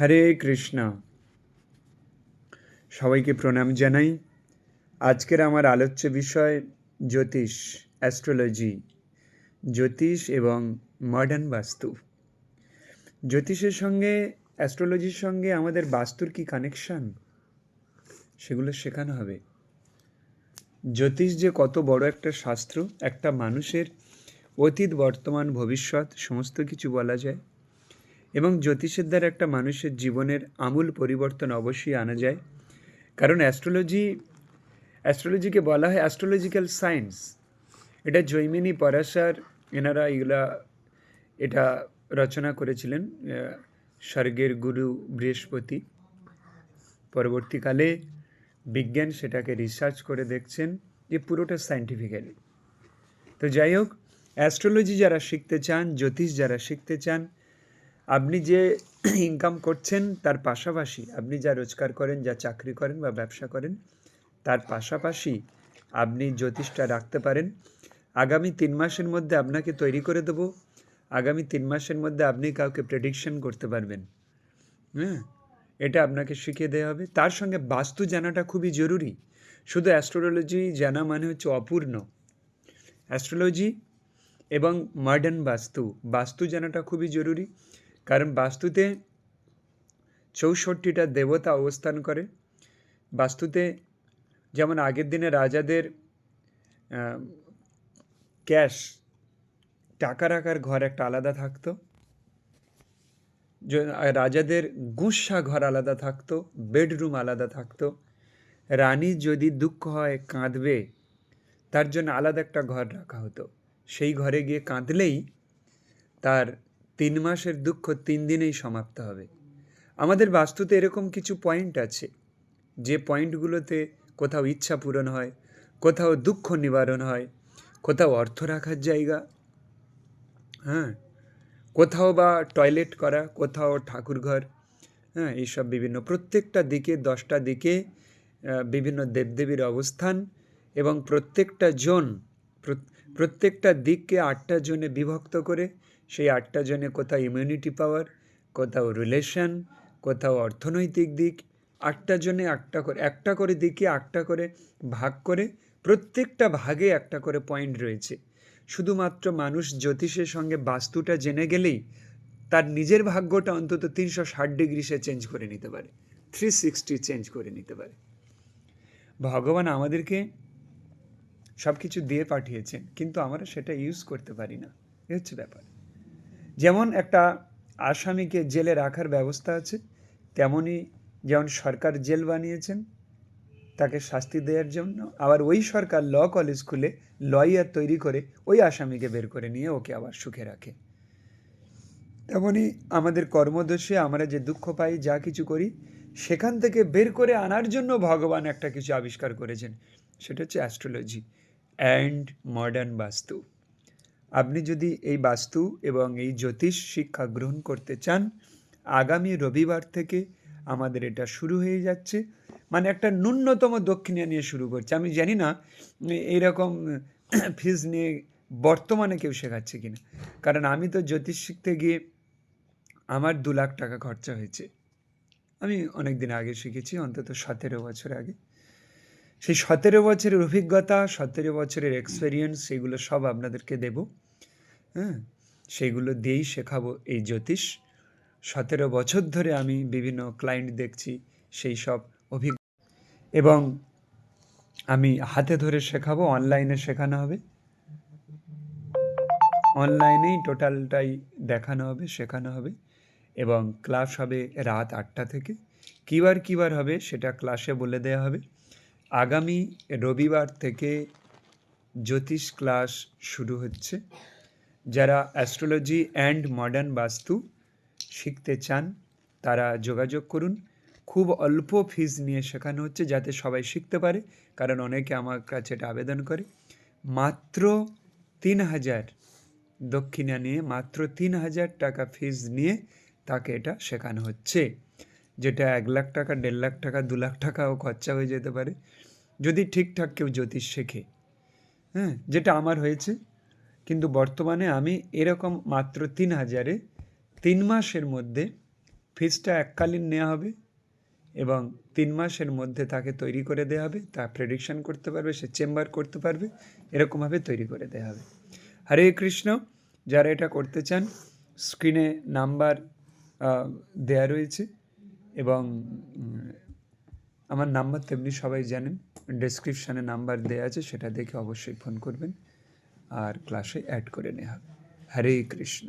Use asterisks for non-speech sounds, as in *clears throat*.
হরে কৃষ্ণ। সবাইকে প্রণাম জানাই। আজকের আমার আলোচ্য বিষয় জ্যোতিষ, অ্যাস্ট্রোলজি। জ্যোতিষ এবং মডার্ন বাস্তু। জ্যোতিষের সঙ্গে, অ্যাস্ট্রোলজির সঙ্গে আমাদের বাস্তুর কি কানেকশন সেগুলো শেখানো হবে। জ্যোতিষ যে কত বড় একটা শাস্ত্র, একটা মানুষের অতীত, বর্তমান, ভবিষ্যৎ, সমস্ত কিছু বলা যায়। এবং জ্যোতিষের দ্বারা একটা মানুষের জীবনের আমূল পরিবর্তন অবশ্যই আনা যায়। কারণ অ্যাস্ট্রোলজি অ্যাস্ট্রোলজিকে বলা হয় অ্যাস্ট্রোলজিক্যাল সায়েন্স এটা জৈমিনী পরাশর, এনারা এগুলা, এটা রচনা করেছিলেন স্বর্গের গুরু বৃহস্পতি। পরবর্তীকালে বিজ্ঞান সেটাকে রিসার্চ করে দেখছেন যে পুরোটা সায়েন্টিফিক্যালি তো যাই হোক অ্যাস্ট্রোলজি যারা শিখতে চান, জ্যোতিষ যারা শিখতে চান আপনি যে *clears throat* ইনকাম করছেন, তার পাশাপাশি আপনি যা রোজগার করেন, যা চাকরি করেন বা ব্যবসা করেন, তার পাশাপাশি আপনি জ্যোতিষটা রাখতে পারেন। আগামী তিন মাসের মধ্যে আপনাকে তৈরি করে দেবো। আগামী তিন মাসের মধ্যে আপনি কাউকে প্রেডিকশন করতে পারবেন। হ্যাঁ? এটা আপনাকে শিখিয়ে দেওয়া হবে। তার সঙ্গে বাস্তু জানাটা খুবই জরুরি। শুধু অ্যাস্ট্রোলজি জানা মানে হচ্ছে অপূর্ণ। অ্যাস্ট্রোলজি এবং মডার্ন বাস্তু বাস্তু জানাটা খুবই জরুরি। কারণ বাস্তুতে চৌষট্টিটা দেবতা অবস্থান করে। বাস্তুতে যেমন আগের দিনে রাজাদের ক্যাশ, টাকা রাখার ঘর একটা আলাদা থাকতো। রাজাদের গুসা ঘর আলাদা থাকতো, বেডরুম আলাদা থাকতো। রানী যদি দুঃখ হয়, কাঁদবে, তার জন্য আলাদা একটা ঘর রাখা হতো। সেই ঘরে গিয়ে কাঁদলেই তার তিন মাসের দুঃখ তিন দিনেই সমাপ্ত হবে। আমাদের বাস্তুতে এরকম কিছু পয়েন্ট আছে। যে পয়েন্টগুলোতে কোথাও ইচ্ছা পূরণ হয়, কোথাও দুঃখ নিবারণ হয়, কোথাও অর্থ রাখার জায়গা হ্যাঁ কোথাও বা টয়লেট করা, কোথাও ঠাকুরঘর হ্যাঁ এইসব বিভিন্ন প্রত্যেকটা দিকে, দশটা দিকে বিভিন্ন দেবদেবীর অবস্থান এবং প্রত্যেকটা জোন প্রত্যেকটা দিককে আটটা জনে বিভক্ত করে, সেই আটটা জনে কোথাও ইমিউনিটি পাওয়ার কোথাও রিলেশন কোথাও অর্থনৈতিক দিক, আটটা জনে আটটা করে, একটা করে দিকে আটটা করে ভাগ করে প্রত্যেকটা ভাগে একটা করে পয়েন্ট রয়েছে। শুধুমাত্র মানুষ জ্যোতিষের সঙ্গে বাস্তুটা জেনে গেলেই তার নিজের ভাগ্যটা অন্তত তিনশো ষাট ডিগ্রি সে চেঞ্জ করে নিতে পারে থ্রি সিক্সটি চেঞ্জ করে নিতে পারে। ভগবান আমাদেরকে সব কিছু দিয়ে পাঠিয়েছেন, কিন্তু আমরা সেটা ইউজ করতে পারি না। এ হচ্ছে ব্যাপার। যেমন একটা আসামিকে জেলে রাখার ব্যবস্থা আছে তেমনই যেমন সরকার জেল বানিয়েছেন, তাকে শাস্তি দেওয়ার জন্য, আবার ওই সরকার ল কলেজ খুলে লয়ার তৈরি করে ওই আসামিকে বের করে নিয়ে ওকে আবার সুখে রাখে। তেমনই আমাদের কর্মদোষে আমরা যে দুঃখ পাই, যা কিছু করি, সেখান থেকে বের করে আনার জন্য ভগবান একটা কিছু আবিষ্কার করেছেন, সেটা হচ্ছে অ্যাস্ট্রোলজি অ্যান্ড মডার্ন বাস্তু আপনি যদি এই বাস্তু এবং এই জ্যোতিষ শিক্ষা গ্রহণ করতে চান, আগামী রবিবার থেকে আমাদের এটা শুরু হয়ে যাচ্ছে। মানে একটা ন্যূনতম দক্ষিণা নিয়ে শুরু করছে। আমি জানি না এইরকম ফিজ নিয়ে বর্তমানে কেউ শেখাচ্ছে কিনা। কারণ আমি তো জ্যোতিষ শিখতে গিয়ে আমার দু লাখ টাকা খরচা হয়েছে। আমি অনেক দিন আগে শিখেছি, অন্তত সতেরো বছর আগে। সেই সতেরো বছরের অভিজ্ঞতা, সতেরো বছরের এক্সপেরিয়েন্স সেগুলো সব আপনাদেরকে দেব। হ্যাঁ সেইগুলো দিয়েই শেখাবো এই জ্যোতিষ। সতেরো বছর ধরে আমি বিভিন্ন ক্লায়েন্ট দেখছি, সেই সব অভিজ্ঞ এবং আমি হাতে ধরে শেখাবো অনলাইনে শেখানো হবে। অনলাইনেই টোটালটাই দেখানো হবে, শেখানো হবে। এবং ক্লাস হবে রাত আটটা থেকে। কিবার কিবার হবে, সেটা ক্লাসে বলে দেওয়া হবে। আগামী রবিবার থেকে জ্যোতিষ ক্লাস শুরু হচ্ছে। যারা অ্যাস্ট্রোলজি অ্যান্ড মডার্ন বাস্তু শিখতে চান, তারা যোগাযোগ করুন। খুব অল্প ফিজ নিয়ে শেখানো হচ্ছে যাতে সবাই শিখতে পারে, কারণ অনেকে আমার কাছে এটা আবেদন করে। মাত্র তিন হাজার দক্ষিণা নিয়ে, মাত্র তিন হাজার টাকা ফিজ নিয়ে তাকে এটা শেখানো হচ্ছে। যেটা এক লাখ টাকা, দেড় লাখ টাকা, দু লাখ টাকাও খরচা হয়ে যেতে পারে, যদি ঠিকঠাক কেউ জ্যোতিষ শেখে। হ্যাঁ যেটা আমার হয়েছে। কিন্তু বর্তমানে আমি এরকম মাত্র তিন হাজারে তিন মাসের মধ্যে ফিজটা এককালীন নেওয়া হবে এবং তিন মাসের মধ্যে তাকে তৈরি করে দেওয়া হবে, তা প্রেডিকশন করতে পারবে, সে চেম্বার করতে পারবে, এরকমভাবে তৈরি করে দেওয়া হবে। হরে কৃষ্ণ, যারা এটা করতে চান স্ক্রিনে নাম্বার দেয়া রয়েছে। এবং আমার নাম্বার তেমনি সবাই জানেন। ডেসক্রিপশানে নাম্বার দেওয়া আছে, সেটা দেখে অবশ্যই ফোন করবেন। আর ক্লাসে অ্যাড করে নেওয়া হবে। হরে কৃষ্ণ।